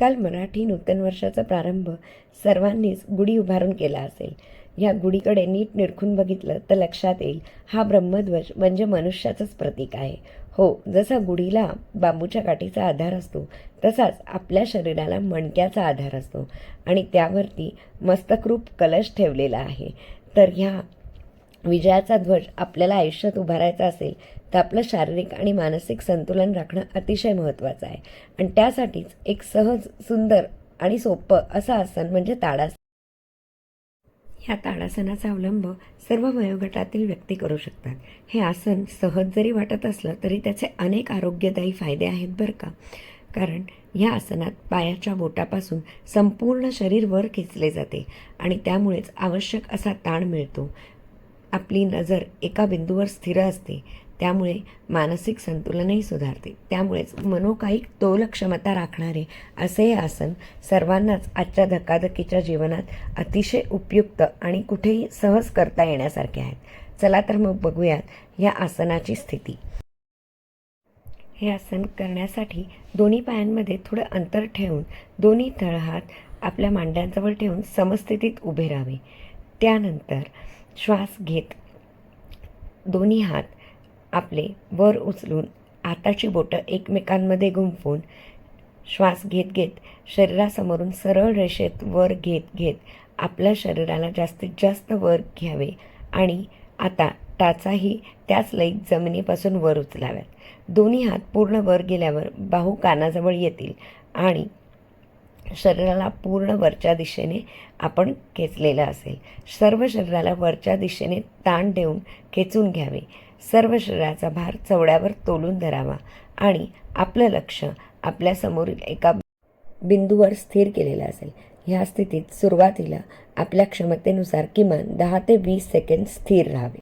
काल मराठी नूतन वर्षाचा प्रारंभ सर्वांनीच गुढी उभारून केला असेल. ह्या गुढीकडे नीट निरखून बघितलं तर लक्षात येईल हा ब्रह्मध्वज म्हणजे मनुष्याचंच प्रतीक आहे. हो जसा गुढीला बांबूच्या काठीचा आधार असतो तसाच आपल्या शरीराला मणक्याचा आधार असतो. आणि त्यावरती मस्तकरूप कलश ठेवलेला आहे. तर ह्या विजयाचा ध्वज आपल्याला आयुष्यात उभारायचा असेल तर आपलं शारीरिक आणि मानसिक संतुलन राखणं अतिशय महत्त्वाचं आहे. आणि त्यासाठीच एक सहज सुंदर आणि सोपं असं आसन म्हणजे ताडासन. ह्या ताडासनाचा अवलंब सर्व वयोगटातील व्यक्ती करू शकतात. हे आसन सहज जरी वाटत असलं तरी त्याचे अनेक आरोग्यदायी फायदे आहेत बरं का? कारण ह्या आसनात पायाच्या बोटापासून संपूर्ण शरीर वर खेचले जाते आणि त्यामुळेच आवश्यक असा ताण मिळतो. आपली नजर एका बिंदूवर स्थिर असते त्यामुळे मानसिक संतुलनही सुधारते. त्यामुळेच मनोकायिक तोलक्षमता राखणारे असे हे आसन सर्वांनाच आजच्या धकाधकीच्या जीवनात अतिशय उपयुक्त आणि कुठेही सहज करता येण्यासारखे आहेत. चला तर मग बघूयात या आसनाची स्थिती. हे आसन करण्यासाठी दोन्ही पायांमध्ये थोडं अंतर ठेवून दोन्ही तळहात आपल्या मांड्यांजवळ ठेवून समस्थितीत उभे राहावे. त्यानंतर श्वास घेत. दोन्ही हात आपले वर उचलून हाताची बोटं एकमेकांमध्ये गुंफून श्वास घेत घेत शरीरासमोरून सरळ रेषेत वर घेत घेत आपल्या शरीराला जास्तीत जास्त वर घ्यावे आणि आता टाचाही त्याच लईत जमिनीपासून वर उचलाव्यात. दोन्ही हात पूर्ण वर गेल्यावर बाहू कानाजवळ येतील आणि शरीराला पूर्ण वरच्या दिशेने आपण खेचलेलं असेल. सर्व शरीराला वरच्या दिशेने ताण देऊन खेचून घ्यावे. सर्व शरीराचा भार चवड्यावर तोलून धरावा आणि आपलं लक्ष आपल्यासमोरील एका बिंदूवर स्थिर केलेलं असेल. ह्या स्थितीत सुरुवातीला आपल्या क्षमतेनुसार किमान दहा ते वीस सेकंद स्थिर राहावे.